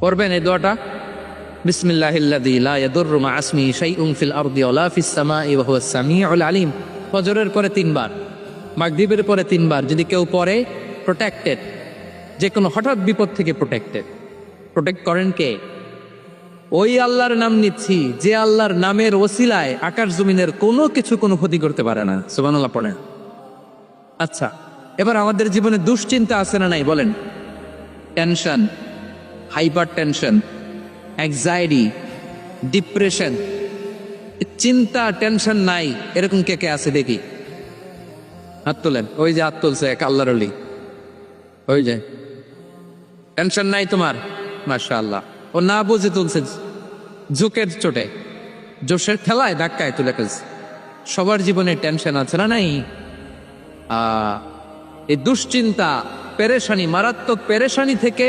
পড়বেন এই দোয়াটা? আলিম। পরে তিনবার পরে তিনবার যদি কেউ পড়ে প্রোটেক্টেড হঠাৎ বিপদ থেকে প্রোটেক্টেড প্রোটেক্ট করেন কে? ওই আল্লাহর নাম নিচ্ছি, যে আল্লাহর নামের ওসিলায় আকাশ জমিনের কোনো কিছু কোনো ক্ষতি করতে পারে না। পড়েন। আচ্ছা এবার আমাদের জীবনে দুশ্চিন্তা আছে না নাই বলেন? Tension hyper tension anxiety depression চিন্তা টেনশন নাই। এরকম কে কে আছে দেখি? হাত তোলেন। ওই যে হাত তুলছে এক আল্লাহর অলি ওই যে। টেনশন নাই তোমার? মাশা আল্লাহ ও না বুঝে তুলছে ঝুঁকের চোটে। জোশের ঠেলায় ধাক্কায় তুলে ফেলছে। সবার জীবনে টেনশন আছে না নাই? এই দুশ্চিন্তা, পেরেশানি, মারাত্মক পেরেশানি থেকে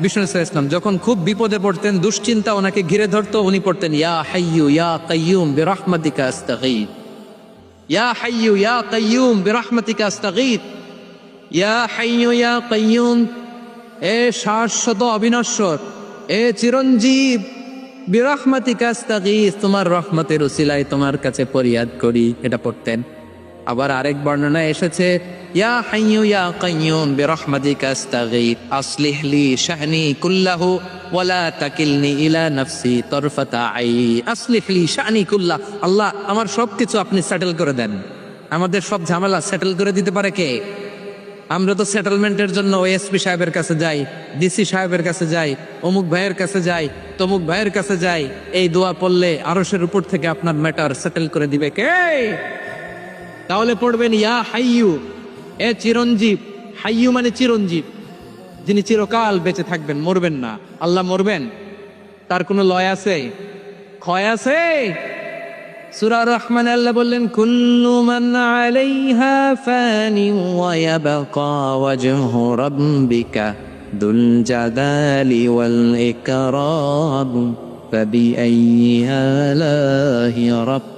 বিষ্ণু ইসলাম যখন খুব বিপদে পড়তেন, দুশ্চিন্তা ওনাকে ঘিরে ধরতো, উনি পড়তেন, ইয়া ইয়া কাইয়ুম ইয়া ইয়া কাইয়ুম ইয়া এ অবিনশ্বর, এ চিরঞ্জীব তোমার রহমতের উসিলায় তোমার কাছে ফরিয়াদ করি। এটা পড়তেন। আবার আরেক বর্ণনা এসেছে ইয়া হাইয়ু ইয়া কাইয়ুম বিরহমাতিকা আস্তাগীথ আসলিহ লি শাহনি কুল্লাহু ওয়ালা তাকিলনি ইলা নাফসি তরফাতা আই আসলিহ লি শাহনি কুল্লাহ আল্লাহ আমার সবকিছু আপনি সেটেল করে দেন। আমাদের সব ঝামেলা সেটেল করে দিতে পারে কে? আমরা তো সেটেলমেন্টের জন্য ওএসপি সাহেবের কাছে যাই ডিসি সাহেবের কাছে যাই, অমুক ভাইয়ের কাছে যাই, তমুক ভাইয়ের কাছে যাই, এই দোয়া পড়লে আরশের উপর থেকে আপনার ম্যাটার সেটেল করে দিবে কে? তাহলে পড়বেন ইয়া হাইয়ু এ চিরঞ্জীব, হাইয়ু মানে চিরঞ্জীব। যিনি চিরকাল বেঁচে থাকবেন, মরবেন না। আল্লাহ মরবেন, তার কোনো লয় আছে? ক্ষয় আছে? সুরা রহমান আল্লাহ বললেন, কুল্লু মান আলাইহা ফানি ওয়া ইয়াবকা ওয়াজহু রাব্বিকা দুল জাদালি ওয়াল ইকরাম ফাবি আইয়ি আলাহি রাব্বিকা।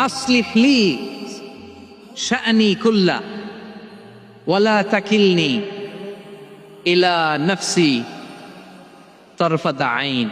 أصلح لي شأني كله ولا تكلني إلى نفسي طرفة عين.